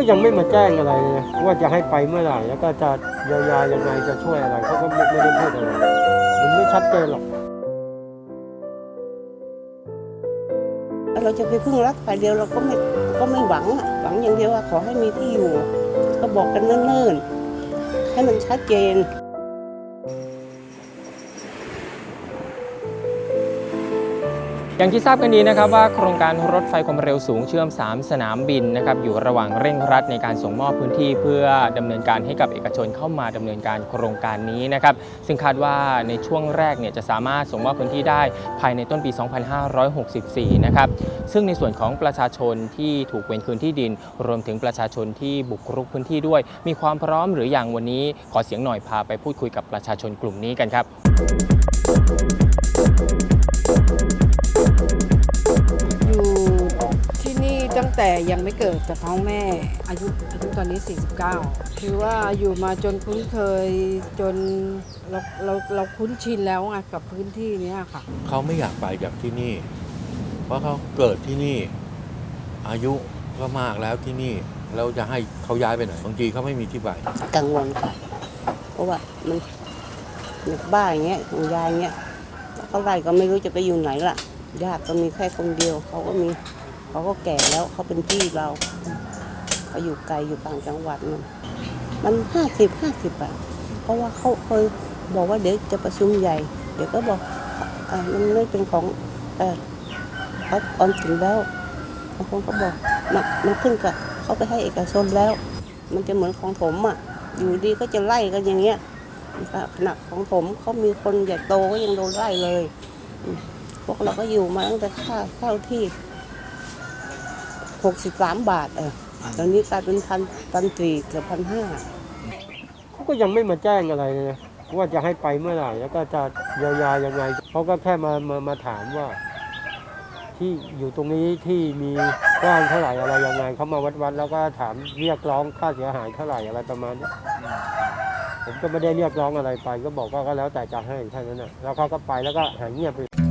ก็ยังไม่มาแจ้งอะไรเลยว่าจะให้ไปเมื่อไหร่แล้วก็จะเยียวยายังไงจะช่วยอะไรเขาก็ไม่ได้พูดอะไรมันไม่ชัดเจนหรอกเราจะไปพึ่งรักฝ่ายเดียวเราก็ไม่ก็ไม่หวังหวังอย่างเดียวว่าขอให้มีที่อยู่ ก็บอกกันเนิ่นๆให้มันชัดเจน อย่างที่ทราบกันดีนะครับว่าโครงการรถไฟความเร็วสูงเชื่อม 3 สนามบินนะครับอยู่ระหว่างเร่งรัดในการส่งมอบพื้นที่ เพื่อดำเนินการให้กับเอกชนเข้ามาดำเนินการโครงการนี้นะครับซึ่งคาดว่าในช่วงแรกเนี่ยจะสามารถส่งมอบพื้นที่ได้ภายในต้นปี 2564 นะครับซึ่งในส่วนของประชาชนที่ถูกเว้นคืนที่ดิน รวมถึงประชาชนที่บุกรุกพื้นที่ด้วย มีความพร้อมหรืออย่างวันนี้ขอเสียงหน่อยพาไปพูดคุยกับประชาชนกลุ่มนี้กันครับ แต่ยังไม่เกิดแต่ท้องแม่อายุอายุตอนนี้ 49 คือว่าอยู่มาจนคุ้นเคยจนเราเราเราคุ้นชินแล้วไงกับพื้นที่เนี้ยค่ะ เขาไม่อยากไปจากที่นี่ เพราะเขาเกิดที่นี่ อายุก็มากแล้วที่นี่เราจะให้เขาย้ายไปไหนบางทีเขาไม่มีที่ไปกังวลค่ะเพราะว่ามันเด็กบ้าอย่างเงี้ยของยายเงี้ยเขาไล่ก็ไม่รู้จะไปอยู่ไหนล่ะญาติก็มีแค่คนเดียวเขาก็มี เขาก็แก่แล้วเขาเป็นพี่เราเขาอยู่ไกลอยู่ต่างจังหวัดมันมันห้าสิบห้าสิบอะเพราะว่าเขาเคยบอกว่าเดี๋ยวจะประชุมใหญ่ เดี๋ยวก็บอกอมันไม่เป็นของเออเขาออมสินแล้วบางคนก็บอกมันมันขึ้นกับเขาไปให้เอกชนแล้ว มันจะเหมือนของผมอะ อยู่ดีก็จะไล่กันอย่างเงี้ยขณะของผมเขามีคนใหญ่โตก็ยังโดนไล่เลย พวกเราก็อยู่มาตั้งแต่ค่าเช่าที่ หกสิบสามบาทเออตอนนี้กลายเป็นพันพันสี่เกือบพันห้าเขาก็ยังไม่มาแจ้งอะไรเลยว่าจะให้ไปเมื่อไหร่แล้วก็จะเยียวยายังไงเขาก็แค่มามามาถามว่า ที่อยู่ตรงนี้ที่มีกว้างเท่าไหร่อะไรยังไงเขามาวัดวัดๆแล้วก็ถามเรียกร้องค่าเสียหายเท่าไหร่อะไรประมาณเนี้ยผมก็ไม่ได้เรียกร้องอะไรไป ก็บอกว่าก็แล้วแต่จะให้แค่นั้นนะแล้วเขาก็ไปแล้วก็หายเงียบไป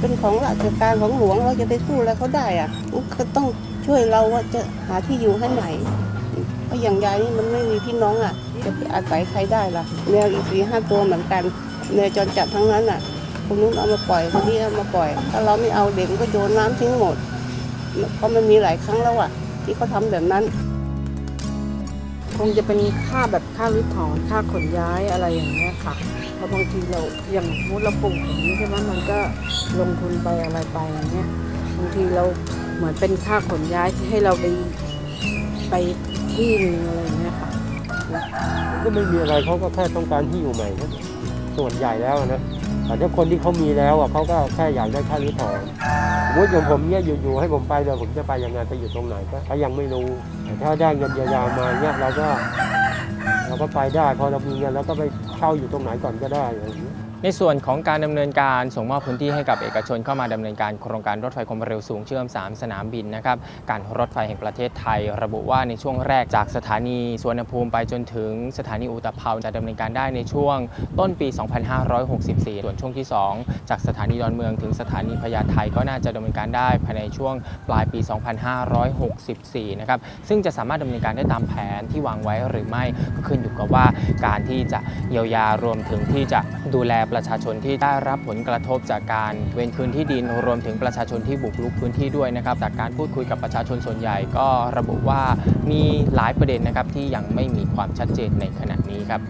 เป็นของราชการของหลวงเราจะไปสู้อะไรเขาได้อะก็ต้องช่วยเราว่าจะหาที่อยู่ให้ใหม่เพราะอย่างยายนี่มันไม่มีพี่น้องอะ จะไปอาศัยใครได้ล่ะแมวอีกสี่ห้าตัวเหมือนกันแมวจรจัดทั้งนั้นอะคนนู้นเอามาปล่อยคนนี้เอามาปล่อย ถ้าเราไม่เอาเด็กก็โยนน้ำทิ้งหมดเพราะมันมีหลายครั้งแล้วอะ ที่เขาทำแบบนั้น คงจะเป็นค่าแบบค่ารื้อถอนค่าขนย้ายอะไรอย่างเงี้ยค่ะเพราะบางทีเราอย่างมมุติเราปลูกอย่างนี้ใช่ไหมมันก็ลงทุนไปอะไรไปอย่างเงี้ยบางทีเราเหมือนเป็นค่าขนย้ายที่ให้เราไปไปที่นึงอะไรอย่างเงี้ยค่ะก็ไม่มีอะไรเขาก็แค่ต้องการที่อยู่ใหม่นะส่วนใหญ่แล้วนะ แต่ถ้าคนที่เขามีแล้วอะเขาก็แค่อยากได้ค่ารื้อถอนสมมติอย่างผมเนี่ยอยู่ๆให้ผมไปเลยผมจะไปยังไงไปอยู่ตรงไหนก็เขายังไม่รู้แต่ถ้าได้เงินเยียวยามาเนี่ยเราก็เราก็ไปได้พอเรามีเงินเราก็ไปเช่าอยู่ตรงไหนก่อนก็ได้อะไรอย่างเงี้ย ในส่วนของการดำเนินการส่งมอบพื้นที่ให้กับเอกชนเข้ามาดำเนินการโครงการรถไฟความเร็วสูงเชื่อม 3 สนามบินนะครับการรถไฟแห่งประเทศไทย ระบุว่าในช่วงแรกจากสถานีสวนภูมิไปจนถึงสถานีอุตภเปาจะดำเนินการได้ในช่วงต้นปี 2564 ส่วนช่วงที่ 2 จากสถานีดอนเมืองถึงสถานีพญาไทก็น่าจะดำเนินการได้ภายในช่วงปลายปี 2564 นะครับซึ่งจะสามารถดำเนินการได้ตามแผนที่วางไว้หรือไม่ก็ขึ้นอยู่กับว่าการที่จะเยียวยารวมถึงที่จะดูแลประชาชนที่ได้รับผลกระทบจากการเว้นคืนที่ดินรวมถึงประชาชนที่บุกรุกพื้นที่ด้วยนะครับจากการพูดคุยกับประชาชนส่วนใหญ่ก็ระบุว่ามีหลายประเด็นนะครับที่ยังไม่มีความชัดเจนในขณะนี้ครับ